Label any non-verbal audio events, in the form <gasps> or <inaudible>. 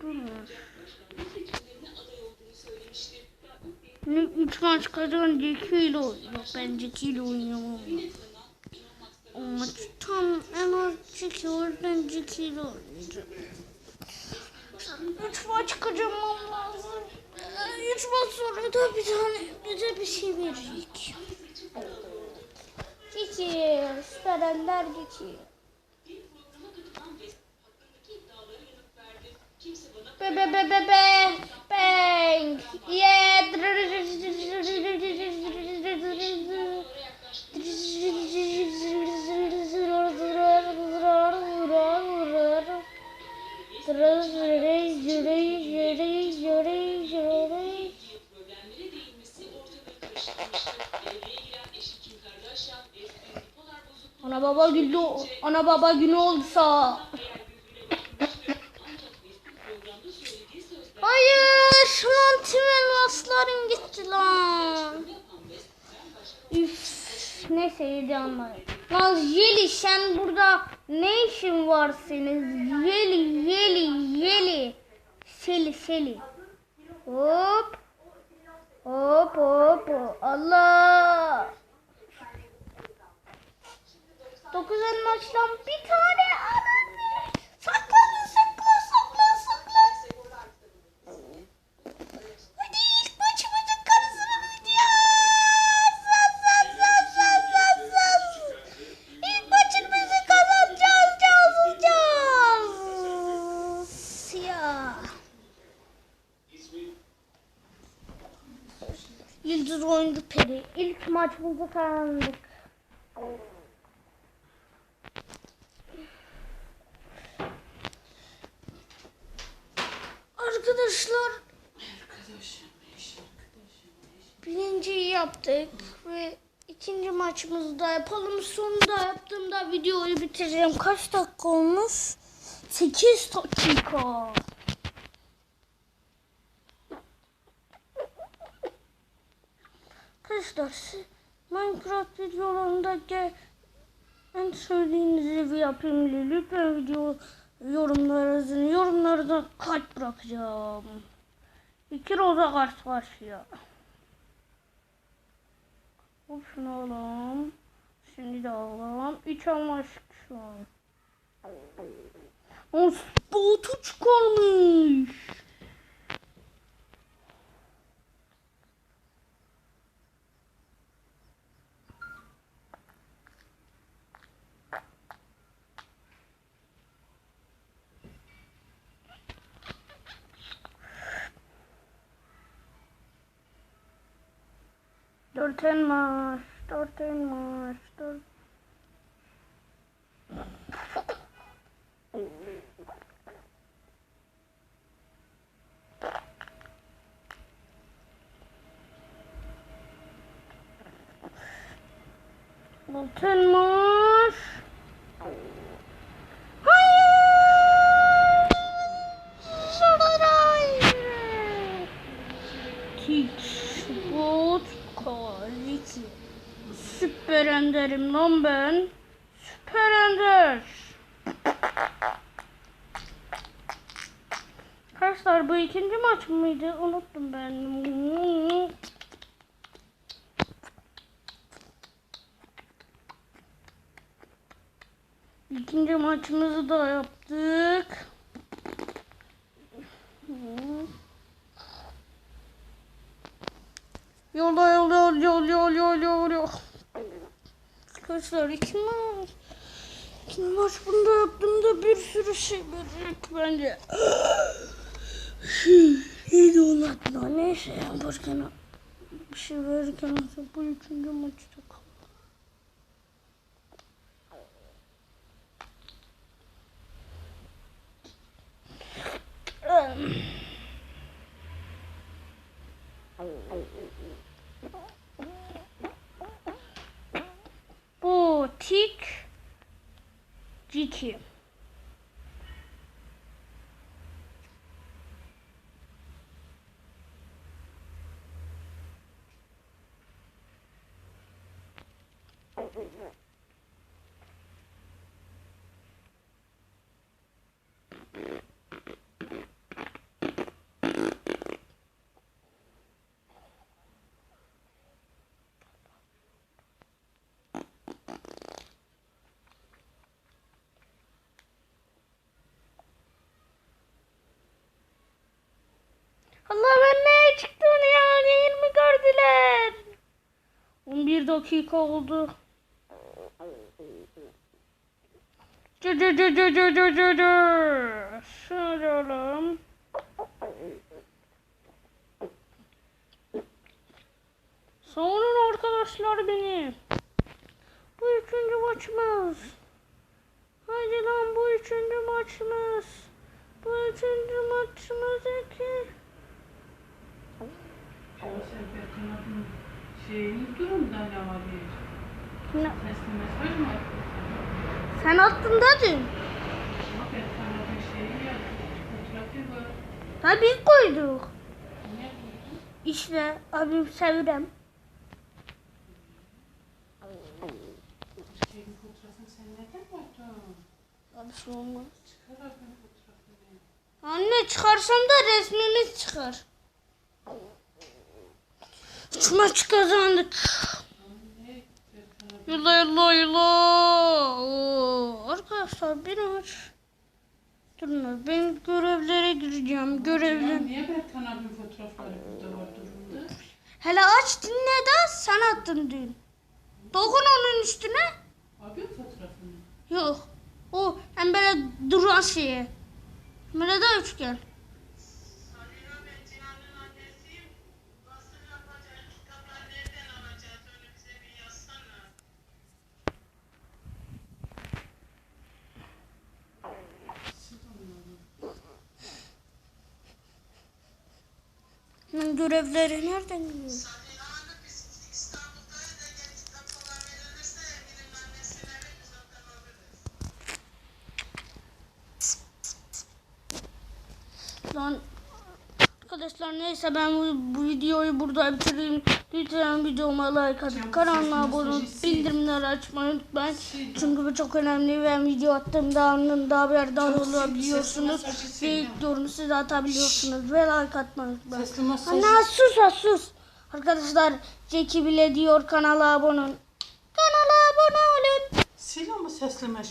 Durmuyor. Ne üç maç kazanınca iki ile Yok bence iki ile oynayamam. O maç tam en az iki o yüzden iki ile oynayacağım. Üç maç kazanmam lazım. Üç maç sonra da bir tane bize bir şey verecek. Cici, süper ender Cici. Be be be be be. Bang. Yeah. Ana baba günü ana baba günü olsa. Hayır, lan tüm elmaslarım gitti lan. Üf, neyse yedi. Lan Yeli sen burada ne işin var senin? Yeli, Yeli, Yeli. Seli, Seli. Hop. Hop, hop. Allah. Dokuz elmasdan bir tane oyuncu peri. İlk maçımızı kazandık. Arkadaşlar birinciyi yaptık ve ikinci maçımızı da yapalım. Sonunda yaptığımda videoyu bitireceğim. Kaç dakika olmuş? 8 dakika. Arkadaşlar Minecraft videolarındaki en söylediğiniz evi yapayım lütfen video yorumlara yazın. Yorumlarda kalp bırakacağım. İki roza karşı karşıya. Hop şunu alalım. Şimdi de alalım. Üç almıştık şu an. O spotu çıkarmış. Dört elmas, dört elmas, dört... Altı elmas. Hayır! Tik, bot, kalite. Süper enderim lan ben. Süper ender. Arkadaşlar bu ikinci maç mıydı? Unuttum ben. İkinci maçımızı da yaptık. Yola yola yol yol yol yol yol. Arkadaşlar iki maç. İki maç bunda yaptığımda bir sürü şey verecek bence. <gasps> Neydi o lan? Neyse ya başka ne? Bir şey verirken mesela bu üçüncü maçta kal. Bu here. Allah ben neye çıktığını ya değil mi gördüler? 11 dakika oldu. Cı cı cı cı cı cı cı cı. Şöyle alalım. Savunun arkadaşlar beni. Bu üçüncü maçımız. Haydi lan bu üçüncü maçımız. Bu üçüncü maçımız iki. Kanadın şeyini durumda ne var diye. Ne? Sesli mesaj mı? Sen attın da dün. Ama ben kanadın şeyi yazdım. Fotoğrafı var. Ha biz koyduk. Niye? İşte abim sevirem. Şeyin fotoğrafını sen neden koydun? Abi şey olmaz. Çıkar abinin fotoğrafını. Anne çıkarsam da resmimiz çıkar. Üç maç kazandık. Yıla yıla. Oo, arkadaşlar bir maç. Durun ben görevlere gireceğim. Görevler. Niye ben kanadın fotoğrafları burada var durumda? Hele aç dinle de sen attın dün. Dokun onun üstüne. Abinin fotoğrafını. Yok. O hem böyle duran şeye. Böyle de üçgen. Verir biz oradan alırız. Lan arkadaşlar neyse ben bu, bu videoyu burada bitireyim. Lütfen videoma like atıp kanalıma abone olup bildirimleri açmayı unutmayın. Çünkü bu çok önemli ve video attığımda anında haberdar olabiliyorsunuz. Ve ilk doğrunuzu da atabiliyorsunuz ve like atmayı unutmayın. Ana sus ha, sus. Arkadaşlar Ceki bile diyor kanala abone olun. Kanala abone olun. Sil ama sesli mesaj.